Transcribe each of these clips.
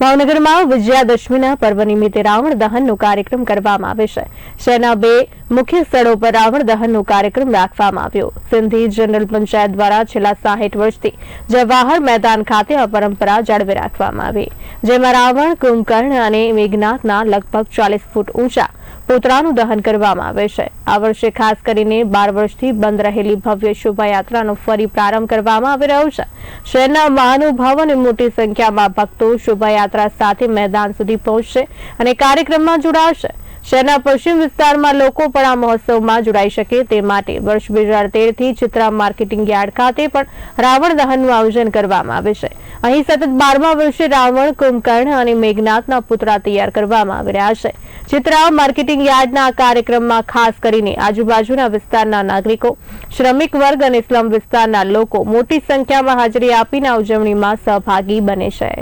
ભાવનગરમાં વિજયાદશમીના પર્વ નિમિત્તે રાવણ દહનનો કાર્યક્રમ કરવામાં આવે છે. શહેરના બે મુખ્ય સ્થળો પર રાવણ દહનનો કાર્યક્રમ રાખવામાં આવ્યો. સિંધી જનરલ પંચાયત દ્વારા છેલ્લા સાહીઠ વર્ષથી જવાહર મેદાન ખાતે આ પરંપરા જાળવી રાખવામાં આવી. જેમાં રાવણ, કુંભકર્ણ અને મેઘનાથના લગભગ ચાલીસ ફૂટ ઊંચા પૂતળાનું દહન કરવામાં આવે છે. આ વર્ષે ખાસ કરીને બાર વર્ષથી બંધ રહેલી ભવ્ય શોભાયાત્રાનો ફરી પ્રારંભ કરવામાં આવી રહ્યો છે. શહેરના મહાનુભાવો અને મોટી સંખ્યામાં ભક્તો શોભાયાત્રા સાથે મેદાન સુધી પહોંચશે અને કાર્યક્રમમાં જોડાશે. શહેરના પશ્ચિમ વિસ્તારમાં લોકો પણ આ મહોત્સવમાં જોડાઈ શકે તે માટે વર્ષ બે હજાર તેરથી ચિત્રા માર્કેટિંગ યાર્ડ ખાતે પણ રાવણ દહનનું આયોજન કરવામાં આવે છે અહીં સતત બારમા વર્ષે રાવણ કુંભકર્ણ અને મેઘનાથના પુતળા તૈયાર કરવામાં આવી રહ્યા છે ચિત્રા માર્કેટિંગ યાર્ડના આ કાર્યક્રમમાં ખાસ કરીને આજુબાજુના વિસ્તારના નાગરિકો શ્રમિક વર્ગ અને સ્લમ વિસ્તારના લોકો મોટી સંખ્યામાં હાજરી આપીને આ ઉજવણીમાં સહભાગી બને છે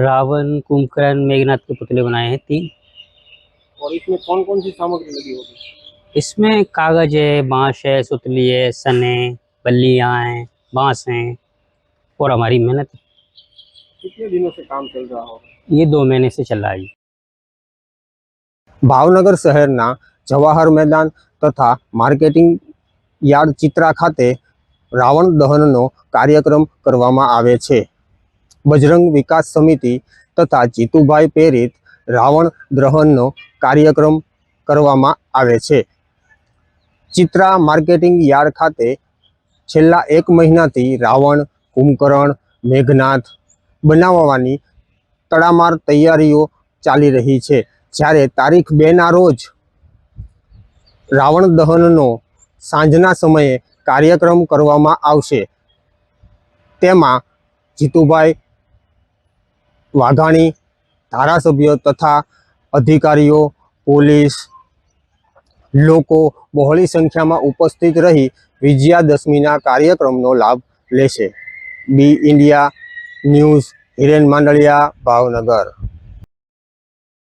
रावण कुंभकर्ण मेघनाथ के पुतले बनाए हैं तीन और इसमें कौन कौन सी सामग्री लगी होगी इसमें कागज है बांस है सुतली है सन है बल्लियाँ हैं बांस हैं और हमारी मेहनत है। कितने दिनों से काम चल रहा होगा ये दो महीने से चल रहा है ભાવનગર શહેરના જવાહર મેદાન તથા માર્કેટિંગ યાર્ડ ચિત્રા ખાતે રાવણ દહનનો કાર્યક્રમ કરવામાં આવે છે બજરંગ વિકાસ સમિતિ તથા જીતુભાઈ પ્રેરિત રાવણ દહનનો કાર્યક્રમ કરવામાં આવે છે. ચિત્રા માર્કેટિંગ યાર્ડ ખાતે છેલ્લા એક મહિનાથી રાવણ, કુંભકર્ણ, મેઘનાથ બનાવવાની તડામાર તૈયારીઓ ચાલી રહી છે. જ્યારે તારીખ બેના રોજ રાવણ દહનનો સાંજના સમયે કાર્યક્રમ કરવામાં આવશે. તેમાં જીતુભાઈ વાઘાણી ધારાસભ્યો તથા અધિકારીઓ, પોલીસ લોકો બહોળી સંખ્યામાં ઉપસ્થિત રહી વિજયાદશમીના કાર્યક્રમનો લાભ લેશે. B India News Hiren Mandaliya, Bhavnagar.